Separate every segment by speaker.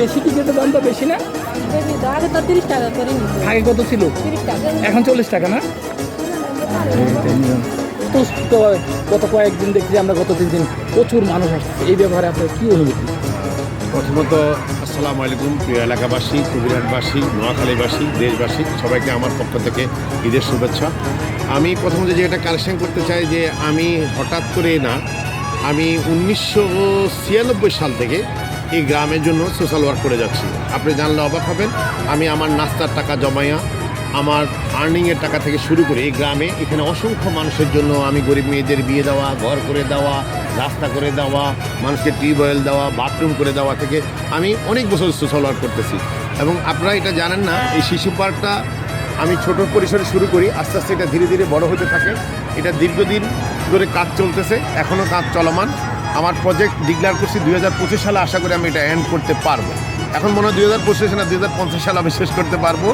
Speaker 1: বেশি টিকিটের দামটা বেশি না?
Speaker 2: আগে তো তিরিশ টাকা করে
Speaker 1: আগে কত ছিল? এখন চল্লিশ টাকা না? তো গত কয়েকদিন দেখছি আমরা গত তিন দিন প্রচুর মানুষ আসছে। এই ব্যাপারে আপনার কি অনুভূতি?
Speaker 3: প্রথমত আসসালামু আলাইকুম প্রিয় এলাকাবাসী কুবিরহাটবাসী নোয়াখালীবাসী দেশবাসী সবাইকে আমার পক্ষ থেকে ঈদের শুভেচ্ছা। আমি প্রথমত যে এটা কালেকশন করতে চাই যে আমি হঠাৎ করে না আমি উনিশশো ছিয়ানব্বই সাল থেকে এই গ্রামের জন্য সোশ্যাল ওয়ার্ক করে যাচ্ছি। আপনি জানলে অবাক হবেন, আমি আমার নাস্তার টাকা জমাইয়া, আমার আর্নিংয়ের টাকা থেকে শুরু করে এই গ্রামে এখানে অসংখ্য মানুষের জন্য আমি গরিব মেয়েদের বিয়ে দেওয়া, ঘর করে দেওয়া, রাস্তা করে দেওয়া, মানুষকে টিউবওয়েল দেওয়া বাথরুম করে দেওয়া থেকে আমি অনেক বছর সোশ্যাল ওয়ার্ক করতেছি। এবং আপনারা এটা জানেন না, এই শিশু পার্কটা আমি ছোট পরিসরে শুরু করি, আস্তে আস্তে এটা ধীরে ধীরে বড় হতে থাকে। এটা দীর্ঘদিন ধরে কাজ চলতেছে এখনও কাজ চলমান। আমার প্রজেক্ট ডিক্লেয়ার করছি দুই হাজার পঁচিশ সালে আশা করি আমি এটা এন্ড করতে পারব। এখন মনে হয় দুই হাজার পঁচিশ না দুই হাজার পঞ্চাশ সালে আমি শেষ করতে পারব।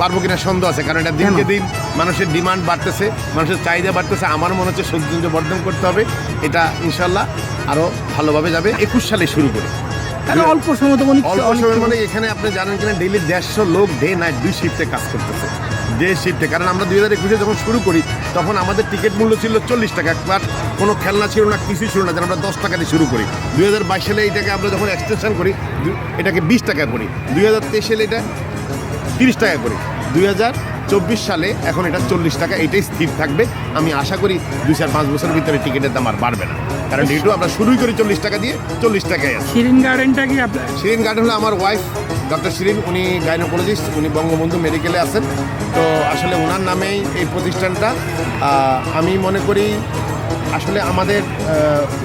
Speaker 3: পারব কিনা সন্দেহ আছে কারণ এটা দিনকে দিন মানুষের ডিমান্ড বাড়তেছে মানুষের চাহিদা বাড়তেছে। আমার মনে হচ্ছে সৌন্দর্য বর্ধন করতে হবে। এটা ইনশাল্লাহ আরও ভালোভাবে যাবে। একুশ সালে শুরু করে।
Speaker 1: অল্প সময়
Speaker 3: অল্প মানে এখানে আপনি জানেন কিনা ডেইলি দেড়শো লোক ডে নাইট দুই শিফটে কাজ করতেছে। ডে শিফটে কারণ আমরা দুই হাজার একুশে যখন শুরু করি তখন আমাদের টিকিট মূল্য ছিল চল্লিশ টাকা। একবার কোনো খেলনা ছিল না কিছুই ছিল না যেন আমরা দশ টাকা দিয়ে শুরু করি। দুই হাজার বাইশ সালে এটাকে আমরা যখন এক্সটেনশন করি এটাকে বিশ টাকা করি। দুই হাজার তেইশ সালে এটা তিরিশ টাকা করি। দুই হাজার চব্বিশ সালে এখন এটা চল্লিশ টাকা এটাই স্থির থাকবে। আমি আশা করি দুই চার পাঁচ বছরের ভিতরে টিকিটের দাম আর বাড়বে না। কারণ যেহেতু আমরা শুরুই করি চল্লিশ টাকা দিয়ে চল্লিশ টাকায় আছে।
Speaker 1: শিরিন গার্ডেনটা কি
Speaker 3: শিরিন গার্ডেন হলো আমার ওয়াইফ ডক্টর শিরিন, উনি গাইনোকোলজিস্ট উনি বঙ্গবন্ধু মেডিকেলে আছেন। তো আসলে ওনার নামেই এই প্রতিষ্ঠানটা আমি মনে করি আসলে আমাদের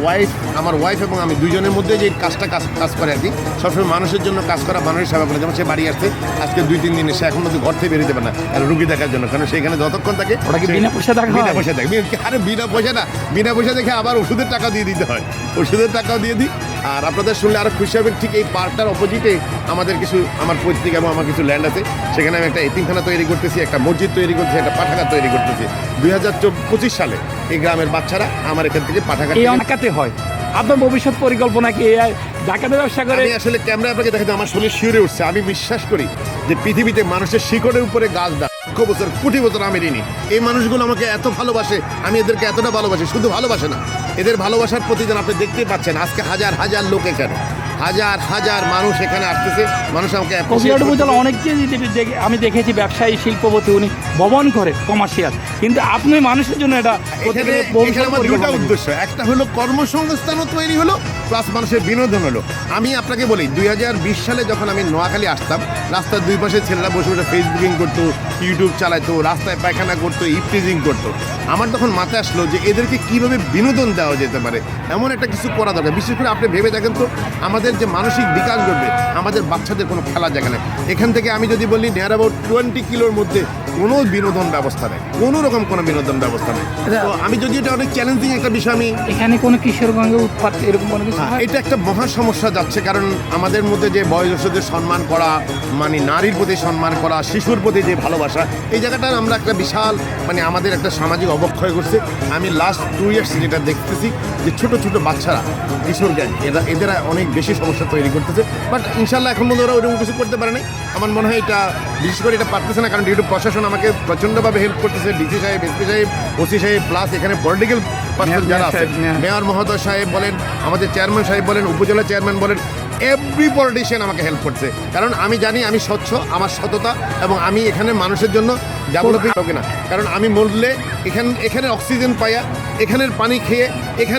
Speaker 3: ওয়াইফ আমার ওয়াইফ এবং আমি দুজনের মধ্যে যে কাজটা কাজ কাজ করে আর কি সবসময় মানুষের জন্য কাজ করা মানুষের সেবা করে। যেমন সে বাড়ি আসছে আজকে দুই তিন দিনে সে এখন মধ্যে ঘর থেকে বেরোতে পারে না আর রুগী দেখার জন্য। কারণ সেখানে যতক্ষণ থাকে
Speaker 1: বিনা পয়সা দেখা
Speaker 3: বিনা পয়সা দেয় আরে বিনা পয়সা না বিনা পয়সা দেখে আবার ওষুধের টাকা দিয়ে দিতে হয়। ওষুধের টাকাও দিয়ে দিই। আর আপনাদের শুনলে আরও খুশি হবেন ঠিক এই পার্কটার অপোজিটে আমাদের কিছু আমার পৈতৃক এবং আমার কিছু ল্যান্ড আছে। সেখানে আমি একটা এতিমখানা তৈরি করতেছি একটা মসজিদ তৈরি করতেছি একটা পাঠাগার তৈরি করতেছি। দুই হাজার পঁচিশ সালে এই গ্রামের বাচ্চারা আমার এখান থেকে
Speaker 1: পাঠাগাতে হয়। আপনার ভবিষ্যৎ পরিকল্পনা কি? ব্যবসা করে
Speaker 3: আমি আসলে ক্যামেরা আপনাকে দেখাতে আমার শরীর শিউরে উঠছে। আমি বিশ্বাস করি যে পৃথিবীতে মানুষের শিকড়ের উপরে গাছ দা লক্ষ বছর কোটি বছর আমি ঋণী। এই মানুষগুলো আমাকে এত ভালোবাসে আমি এদেরকে এতটা ভালোবাসি শুধু ভালোবাসে না এদের ভালোবাসার প্রতিদিন আপনি দেখতেই পাচ্ছেন আজকে হাজার হাজার লোক এখানে। হাজার হাজার মানুষ এখানে আসতেছে। মানুষ আমাকে
Speaker 1: অনেককে আমি দেখেছি ব্যবসায়ী শিল্পপতি উনি ভবন করে কমার্শিয়াল কিন্তু আপনি মানুষের জন্য এটা
Speaker 3: দুটো। উদ্দেশ্য। একটা হলো কর্মসংস্থানও তৈরি হলো প্লাস মানুষের বিনোদন হলো। আমি আপনাকে বলি দুই হাজার বিশ সালে যখন আমি নোয়াখালী আসতাম রাস্তার দুই পাশে ছেলেরা বসে বসে ফেসবুকিং করতো ইউটিউব চালাতো রাস্তায় পায়খানা করতো ইফটিজিং করতো। আমার তখন মাথায় আসলো যে এদেরকে কীভাবে বিনোদন দেওয়া যেতে পারে। এমন একটা কিছু করা দরকার। বিশেষ করে আপনি ভেবে দেখেন তো আমাদের যে মানসিক বিকাশ ঘটবে আমাদের বাচ্চাদের কোনো খেলার জায়গা নেই। এখান থেকে আমি যদি বলি নিয়ার অ্যাবাউট টোয়েন্টি কিলোর মধ্যে কোনো বিনোদন ব্যবস্থা নেই। কোনো রকম কোনো বিনোদন ব্যবস্থা নেই। তো আমি যদি এটা অনেক চ্যালেঞ্জিং একটা বিষয় আমি
Speaker 1: এখানে কোনো কিশোরগঞ্জে উৎপাত এরকম কোনো কিছু
Speaker 3: এটা একটা মহা সমস্যা যাচ্ছে। কারণ আমাদের মধ্যে যে বয়োজ্যেষ্ঠদের সম্মান করা মানে নারীর প্রতি সম্মান করা শিশুর প্রতি যে ভালোবাসা এই জায়গাটার আমরা একটা বিশাল মানে আমাদের একটা সামাজিক অবক্ষয় করছে আমি লাস্ট টু ইয়ার্স যেটা দেখতেছি যে ছোট ছোট বাচ্চারা, কিশোর গ্যাং এরা এদের অনেক বেশি সমস্যা তৈরি করতেছে। বাট ইনশাল্লাহ এখন পর্যন্ত ওরা ওরকম কিছু করতে পারে নাই। আমার মনে হয় এটা বিশেষ করে এটা পারতেছে না কারণ যেহেতু প্রশাসন আমাকে প্রচণ্ডভাবে হেল্প করতেছে ডিসি সাহেব এসপি সাহেব ওসি সাহেব প্লাস এখানে পলিটিক্যাল পার্সন যারা আছে। মেয়র মহোদয় সাহেব বলেন আমাদের চেয়ারম্যান সাহেব বলেন উপজেলা চেয়ারম্যান বলেন এভরি পলিটিশিয়ান আমাকে হেল্প করছে কারণ আমি জানি আমি স্বচ্ছ আমার সততা এবং আমি এখানে মানুষের জন্য ডেভেলপিং হবে না কারণ আমি মরলে এখান এখানে অক্সিজেন পাইয়া এখানের পানি খেয়ে এখানে